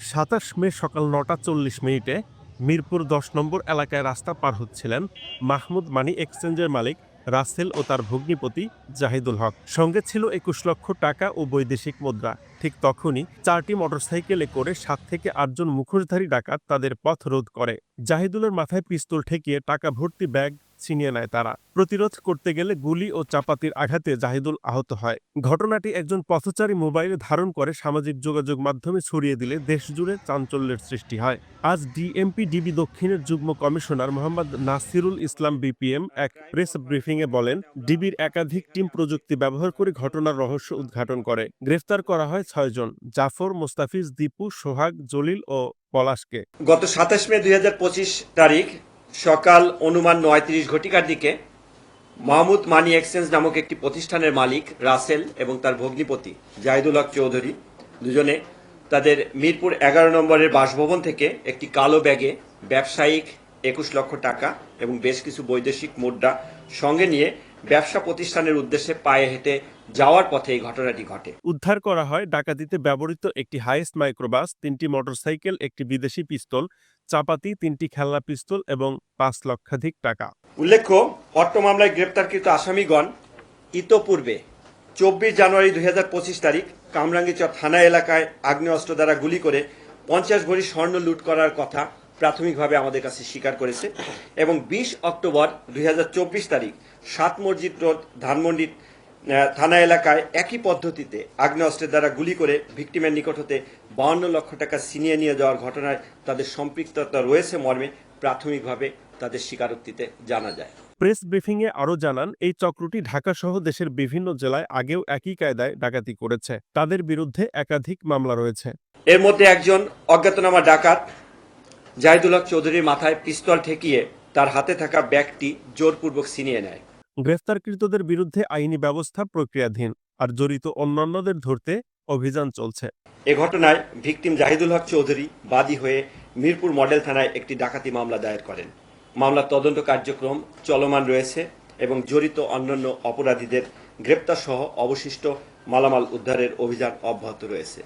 সাতাশ মে সকাল নটা চল্লিশ মিনিটে মিরপুর দশ নম্বর এলাকায় রাস্তা পার হচ্ছিলেন মাহমুদ মানি এক্সচেঞ্জের মালিক রাসেল ও তার ভগ্নিপতি জাহিদুল হক। সঙ্গে ছিল একুশ লক্ষ টাকা ও বৈদেশিক মুদ্রা। ঠিক তখনই চারটি মোটরসাইকেলে করে সাত থেকে আটজন মুখোশধারী ডাকাত তাদের পথ রোধ করে। জাহিদুলের মাথায় পিস্তল ঠেকিয়ে টাকা ভর্তি ব্যাগ ছিনিয়ে নেয় তারা। প্রতিরোধ করতে গেলে গুলি ও চাপাতির আঘাতে জাহিদুল আহত হয়। ঘটনাটি একজন পথচারী মোবাইলে ধারণ করে সামাজিক যোগাযোগ মাধ্যমে ছড়িয়ে দিলে দেশজুড়ে চাঞ্চল্যের সৃষ্টি হয়। আজ ডিএমপি ডিবি দক্ষিণের যুগ্ম কমিশনার মোহাম্মদ নাসিরুল ইসলাম বিপিএম এক প্রেস ব্রিফিংয়ে বলেন, ডিবির একাধিক টিম প্রযুক্তি ব্যবহার করে ঘটনার রহস্য উদ্ঘাটন করে। গ্রেফতার করা হয় ছয়জন জাফর, মোস্তাফিজ, দীপু, সোহাগ, জলিল ও পলাশকে। গত সাতাশ মে দুই হাজার পঁচিশ তারিখ সকাল অনুমান নয় তিরিশ ঘটিকার দিকে মাহমুদ মানি এক্সচেঞ্জ নামক একটি প্রতিষ্ঠানের মালিক, রাসেল এবং তার ভগ্নিপতি জাহিদুল হক চৌধুরী দুজনে তাদের মিরপুর এগারো নম্বরের বাসভবন থেকে একটি কালো ব্যাগে ব্যবসায়িক একুশ লক্ষ টাকা এবং বেশ কিছু বৈদেশিক মুদ্রা সঙ্গে নিয়ে ব্যবসা প্রতিষ্ঠানের উদ্দেশ্যে পায়ে হেঁটে যাওয়ার পথে এই ঘটনাটি ঘটে। উদ্ধার করা হয় ডাকাতিতে ব্যবহৃত একটি হাইস্ট মাইক্রোবাস তিনটি মোটরসাইকেল একটি বিদেশি পিস্তল চাপাতি তিনটি খেলনা পিস্তল এবং পাঁচ লক্ষাধিক টাকা। উল্লেখ্য অট্ট মামলায় গ্রেপ্তারকৃত আসামিগণ ইতোপূর্বে চব্বিশ জানুয়ারি দুই হাজার পঁচিশ তারিখ কামরাঙ্গীচর থানা এলাকায় আগ্নেয়াস্ত্র দ্বারা গুলি করে পঞ্চাশ ভরি স্বর্ণ লুট করার কথা প্রাথমিকভাবে আমাদের কাছে স্বীকার করেছে এবং বিশ অক্টোবর দুই হাজার চব্বিশ তারিখ সাত মসজিদ রোড ধানমন্ডি থানা এলাকায় একই পদ্ধতিতে আগ্নেয়াস্ত্রের দ্বারা গুলি করে ভিকটিমের নিকট হতে বাউন্ন লক্ষ টাকা ছিনিয়ে নিয়ে যাওয়ার ঘটনায় তাদের সম্পৃক্ততা রয়েছে মর্মে প্রাথমিকভাবে তাদের স্বীকারোক্তিতে জানা যায়। প্রেস ব্রিফিংয়ে আরও জানান এই চক্রটি ঢাকাসহ দেশের বিভিন্ন জেলায় আগেও একই কায়দায় ডাকাতি করেছে। তাদের বিরুদ্ধে একাধিক মামলা রয়েছে। এর মধ্যে একজন অজ্ঞাতনামা ডাকাত জাহিদুল হক চৌধুরীর মাথায় পিস্তল ঠেকিয়ে তার হাতে থাকা ব্যাগটি জোরপূর্বক ছিনিয়ে নেয়। গ্রেফতারকৃতদের বিরুদ্ধে আইনি ব্যবস্থা প্রক্রিয়াধীন আর জড়িত অন্যান্যদের ধরতে অভিযান চলছে। এ ঘটনায় ভিকটিম জাহিদুল হক চৌধুরী বাদী হয়ে মিরপুর মডেল থানায় একটি ডাকাতি মামলা দায়ের করেন। মামলার তদন্ত কার্যক্রম চলমান রয়েছে এবং জড়িত অন্যান্য অপরাধীদের গ্রেপ্তার সহ অবশিষ্ট মালামাল উদ্ধারের অভিযান অব্যাহত রয়েছে।